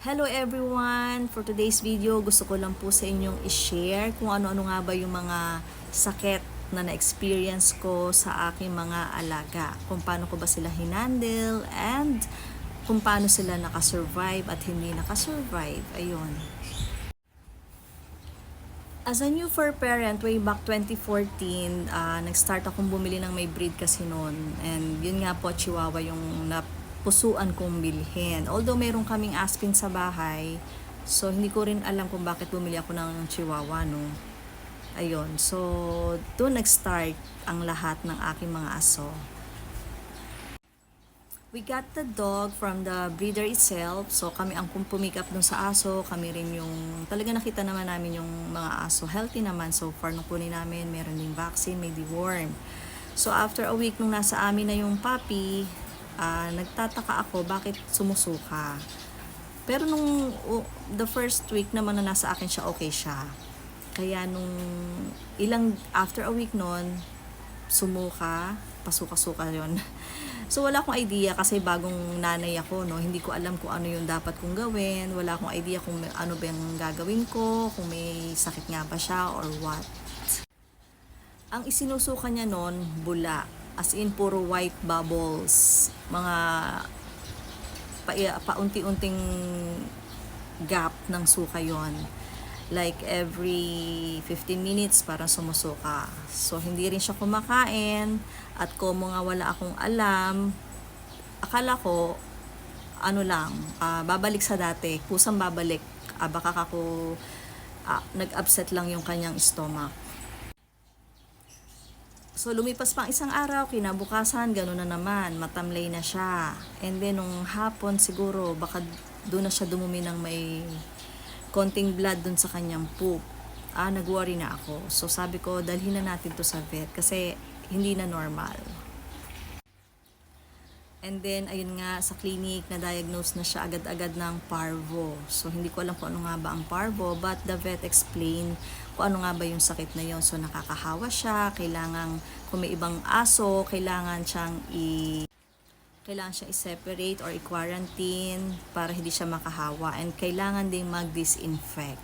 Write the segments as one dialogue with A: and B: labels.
A: Hello everyone! For today's video, gusto ko lang po sa inyong i-share kung ano-ano nga ba yung mga sakit na na-experience ko sa aking mga alaga. Kung paano ko ba sila hinandle and kung paano sila nakasurvive at hindi nakasurvive. Ayun. As a new fur parent, way back 2014, ah, nag-start akong bumili ng may breed kasi noon. And yun nga po, Chihuahua yung napusuan kong bilhin. Although meron kaming Aspin sa bahay, so hindi ko rin alam kung bakit bumili ako ng Chihuahua, no. Ayun, so doon nag-start ang lahat ng aking mga aso. We got the dog from the breeder itself. So kami ang pum- pumikap dun sa aso. Kami rin yung talaga nakita naman namin yung mga aso. Healthy naman so far nung kunin namin. Meron ding vaccine, may deworm. So after a week nung nasa amin na yung puppy, ah, nagtataka ako bakit sumusuka. Pero nung uh, the first week naman na nasa akin siya, okay siya. Kaya nung ilang after a week nun, sumuka, pasuka-suka yon. So wala akong idea kasi bagong nanay ako, no. Hindi ko alam kung ano yung dapat kong gawin. Wala akong idea kung may, ano ba yung gagawin ko, kung may sakit nga ba siya or what. Ang isinusuka niya noon, bula. As in, puro white bubbles. Mga pa, paunti-unting gap ng suka yon like every 15 minutes parang sumusuka. So hindi rin siya kumakain at como nga wala akong alam, akala ko ano lang, ah, babalik sa dati, kusang babalik. Ah, baka ako ah, nag-upset lang yung kanyang stomach. So, lumipas pang isang araw, kinabukasan, gano'n na naman, matamlay na siya. And then, nung hapon siguro, baka doon na siya dumumi ng may konting blood dun sa kanyang poop. Ah, nag-worry na ako. So, sabi ko, dalhin na natin to sa vet kasi hindi na normal. And then, ayun nga, sa clinic, na-diagnose na siya agad-agad ng parvo. So, hindi ko alam kung ano nga ba ang parvo, but the vet explained kung ano nga ba yung sakit na yon So, nakakahawa siya, kailangan, kung may ibang aso, kailangan siyang i kailangan siya i-separate or i-quarantine para hindi siya makahawa and kailangan ding mag-disinfect.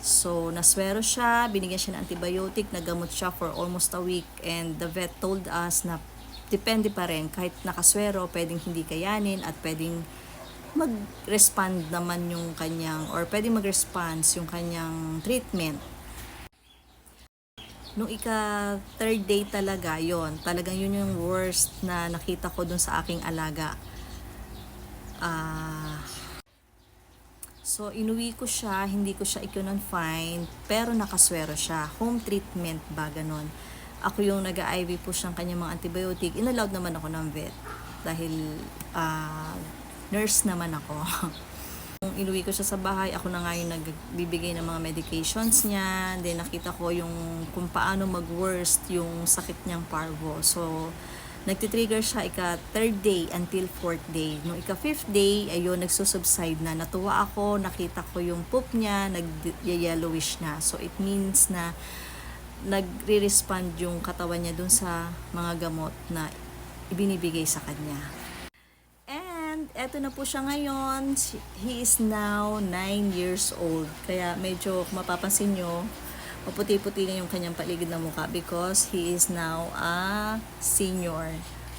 A: So, naswero siya, binigyan siya ng antibiotic, nagamot siya for almost a week and the vet told us na depende pa rin, kahit nakaswero, pwedeng hindi kayanin at pwedeng mag-respond naman yung kanyang, or pwedeng mag-response yung kanyang treatment. Nung ika third day talaga, yon talagang yun yung worst na nakita ko dun sa aking alaga. Ah... So, inuwi ko siya, hindi ko siya i-confine, pero nakaswero siya. Home treatment ba, ganon. Ako yung nag-IV po siyang kanyang mga antibiotic. Inallowed naman ako ng vet. Dahil ah, nurse naman ako. Nung inuwi ko siya sa bahay, ako na nga yung nagbibigay ng mga medications niya. Then nakita ko yung kung paano mag-worst yung sakit niyang parvo. So, nagtitrigger siya ika third day until fourth day. Nung ika fifth day, ayun, nagsusubside na. Natuwa ako, nakita ko yung poop niya, nag-yellowish na. So, it means na nagre-respond yung katawan niya dun sa mga gamot na ibinibigay sa kanya. And eto na po siya ngayon. He is now 9 years old. Kaya medyo mapapansin nyo, maputi-puti na yung kanyang paligid ng mukha because he is now a senior.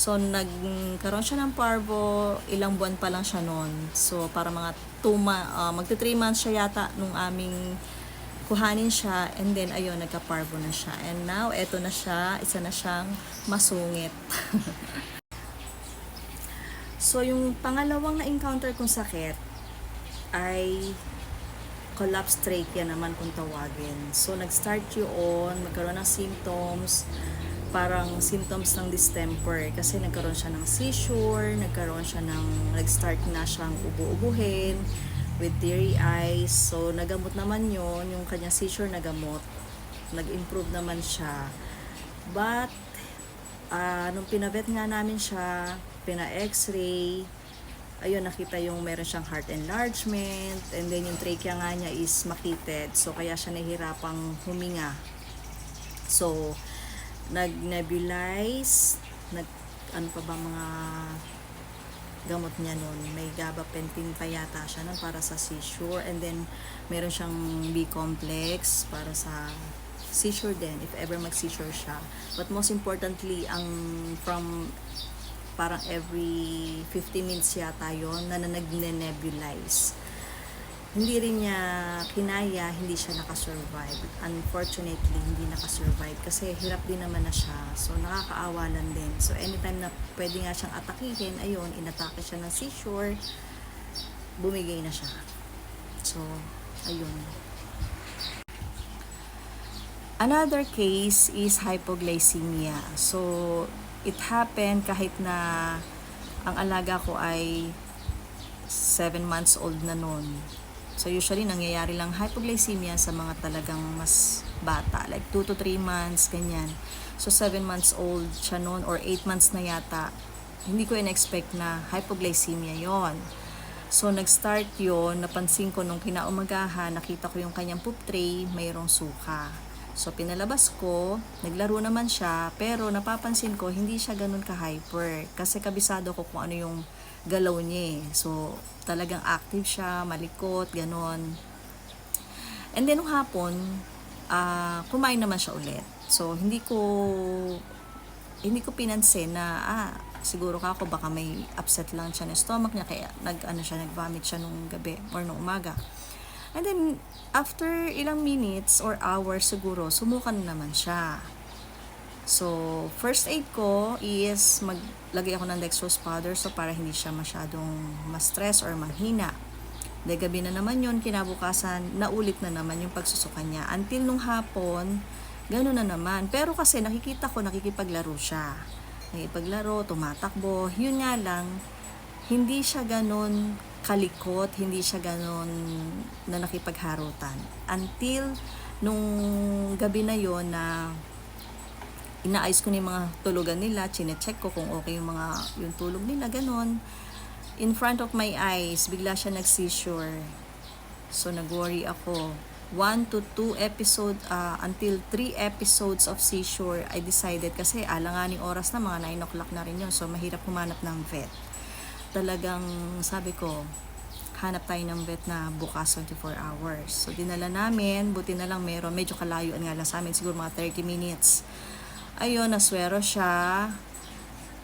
A: So, nagkaroon siya ng parvo, ilang buwan pa lang siya noon. So, para mga 2 ma- uh, magta 3 months siya yata nung aming kuhanin siya and then ayun, nagka-parvo na siya. And now, eto na siya, isa na siyang masungit. so, yung pangalawang na-encounter kong sakit ay collapsed trachea naman kung tawagin. So, nag-start yun, magkaroon ng symptoms, parang symptoms ng distemper kasi nagkaroon siya ng seizure, nagkaroon siya ng, nag-start na siyang ubu-ubuhin with teary eyes. So, nagamot naman yon yung kanya seizure nagamot. Nag-improve naman siya. But, ah nung pinabet nga namin siya, pina-x-ray, ayun, nakita yung meron siyang heart enlargement, and then yung trachea nga niya is makitid, so kaya siya nahihirapang huminga. So, nag-nebulize, nag, ano pa ba mga gamot niya noon. May gabapentin pa yata siya noon para sa seizure. And then, meron siyang B-complex para sa seizure din, if ever mag-seizure siya. But most importantly, ang from parang every 50 minutes yata yun na nag-nebulize. Hindi rin niya kinaya, hindi siya nakasurvive. Unfortunately, hindi nakasurvive kasi hirap din naman na siya. So, nakakaawa lang din. So, anytime na pwede nga siyang atakihin, ayun, inatake siya ng seizure, bumigay na siya. So, ayun. Another case is hypoglycemia. So, it happened kahit na ang alaga ko ay 7 months old na noon. So, usually, nangyayari lang hypoglycemia sa mga talagang mas bata. Like, 2 to 3 months, ganyan. So, 7 months old siya noon or 8 months na yata. Hindi ko in-expect na hypoglycemia yon. So, nag-start yon Napansin ko nung kinaumagahan, nakita ko yung kanyang poop tray, mayroong suka. So, pinalabas ko, naglaro naman siya, pero napapansin ko, hindi siya ganun ka-hyper. Kasi kabisado ko kung ano yung galaw niya eh. So, talagang active siya, malikot, ganon. And then, nung hapon, ah, kumain naman siya ulit. So, hindi ko, hindi ko pinansin na, ah, siguro ka ako baka may upset lang siya ng stomach niya, kaya nag, ano siya, nag-vomit siya nung gabi or nung umaga. And then, after ilang minutes or hours siguro, sumukan na naman siya. So, first aid ko is maglagay ako ng dextrose powder so para hindi siya masyadong ma-stress or manghina. Dahil gabi na naman yon kinabukasan, naulit na naman yung pagsusuka niya. Until nung hapon, gano'n na naman. Pero kasi nakikita ko, nakikipaglaro siya. Nakikipaglaro, tumatakbo. Yun nga lang, hindi siya ganon kalikot, hindi siya ganon na nakipagharutan. Until nung gabi na yon na inaayos ko na mga tulugan nila, chinecheck ko kung okay yung mga yung tulog nila, ganon. In front of my eyes, bigla siya nag-seizure. So, nag-worry ako. One to two episode, ah, until three episodes of seizure, I decided, kasi alanganing oras na, mga 9 o'clock na rin yun. So, mahirap humanap ng vet. Talagang, sabi ko, hanap tayo ng vet na bukas 24 hours. So, dinala namin, buti na lang meron, medyo kalayuan nga lang sa amin, siguro mga 30 minutes. Ayun, naswero siya.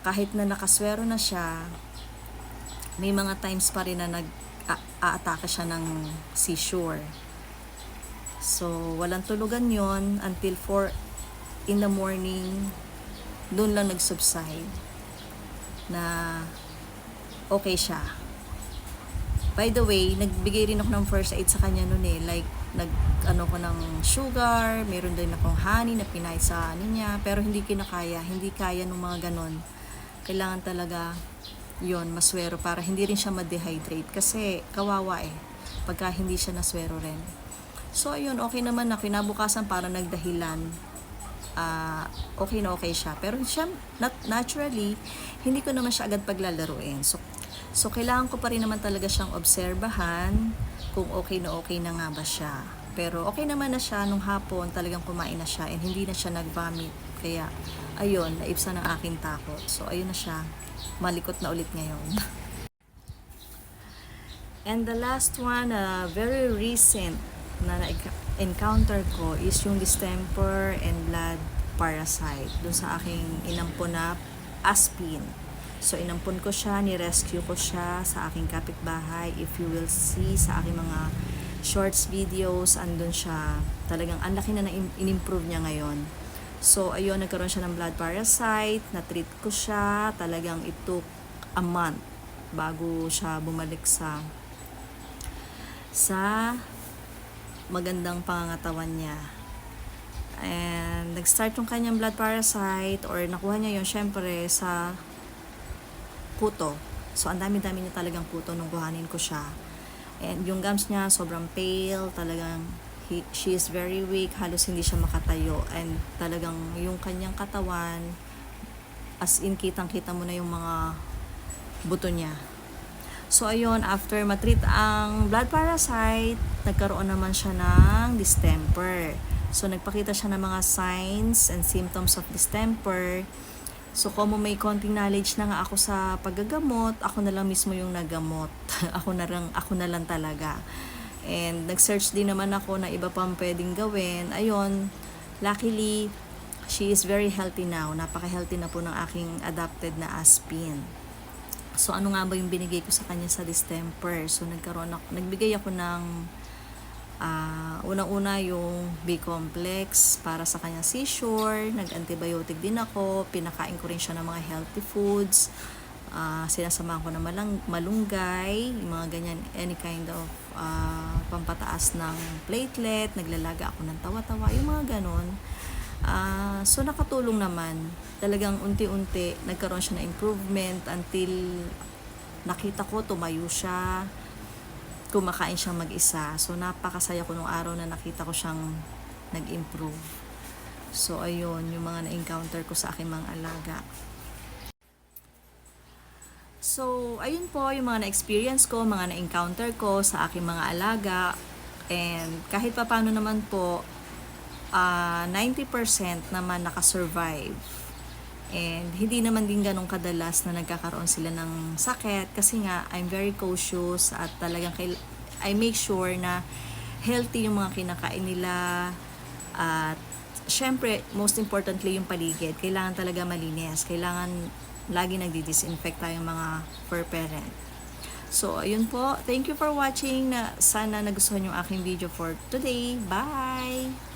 A: Kahit na nakaswero na siya, may mga times pa rin na nag aatake siya ng seizure. So, walang tulugan yon until 4 in the morning, doon lang nag-subside na okay siya. By the way, nagbigay rin ako ng first aid sa kanya noon eh. Like, nag, ano ko ng sugar, meron din akong honey na pinay sa ano niya, pero hindi kinakaya, hindi kaya ng mga ganon. Kailangan talaga yon maswero para hindi rin siya ma-dehydrate kasi kawawa eh pagka hindi siya naswero rin. So ayun, okay naman na kinabukasan para nagdahilan ah okay na okay siya. Pero siya, nat- naturally, hindi ko naman siya agad paglalaruin. So, so kailangan ko pa rin naman talaga siyang obserbahan kung okay na okay na nga ba siya. Pero okay naman na siya nung hapon, talagang kumain na siya and hindi na siya nag-vomit. Kaya, ayun, naibsa ng aking takot. So, ayun na siya. Malikot na ulit ngayon. And the last one, uh, very recent na na-encounter ko is yung distemper and blood parasite dun sa aking inampon na aspin. So, inampon ko siya, ni-rescue ko siya sa aking kapitbahay. If you will see sa aking mga shorts videos, andun siya. Talagang ang laki na na-improve niya ngayon. So, ayun, nagkaroon siya ng blood parasite, na-treat ko siya. Talagang it took a month bago siya bumalik sa sa magandang pangangatawan niya. And nag-start yung kanyang blood parasite or nakuha niya yun syempre sa kuto. So, ang dami-dami niya talagang kuto nung kuhanin ko siya. And yung gums niya, sobrang pale, talagang he, she is very weak, halos hindi siya makatayo. And talagang yung kanyang katawan, as in kitang-kita mo na yung mga buto niya. So, ayun, after matreat ang blood parasite, nagkaroon naman siya ng distemper. So, nagpakita siya ng mga signs and symptoms of distemper. So, kung may konting knowledge na nga ako sa paggagamot, ako na lang mismo yung nagamot. ako na lang, ako na lang talaga. And nag-search din naman ako na iba pang pwedeng gawin. Ayun, luckily, she is very healthy now. Napaka-healthy na po ng aking adopted na Aspin. So, ano nga ba yung binigay ko sa kanya sa distemper? So, nagkaroon ako, nagbigay ako ng Ah, unang-una yung B-complex para sa kanyang seizure, nag-antibiotic din ako, pinakain ko rin siya ng mga healthy foods, ah, sinasamahan ko ng malang, malunggay, mga ganyan, any kind of ah, pampataas ng platelet, naglalaga ako ng tawa-tawa, yung mga ganon. Ah, so nakatulong naman, talagang unti-unti nagkaroon siya ng improvement until nakita ko tumayo siya, kumakain siyang mag-isa. So, napakasaya ko nung araw na nakita ko siyang nag-improve. So, ayun, yung mga na-encounter ko sa aking mga alaga. So, ayun po yung mga na-experience ko, mga na-encounter ko sa aking mga alaga. And kahit pa paano naman po, ah 90% naman nakasurvive. And hindi naman din ganong kadalas na nagkakaroon sila ng sakit kasi nga I'm very cautious at talagang I make sure na healthy yung mga kinakain nila at syempre most importantly yung paligid. Kailangan talaga malinis. Kailangan lagi nagdi-disinfect tayong mga fur parent. So, ayun po. Thank you for watching. Na, sana nagustuhan yung aking video for today. Bye!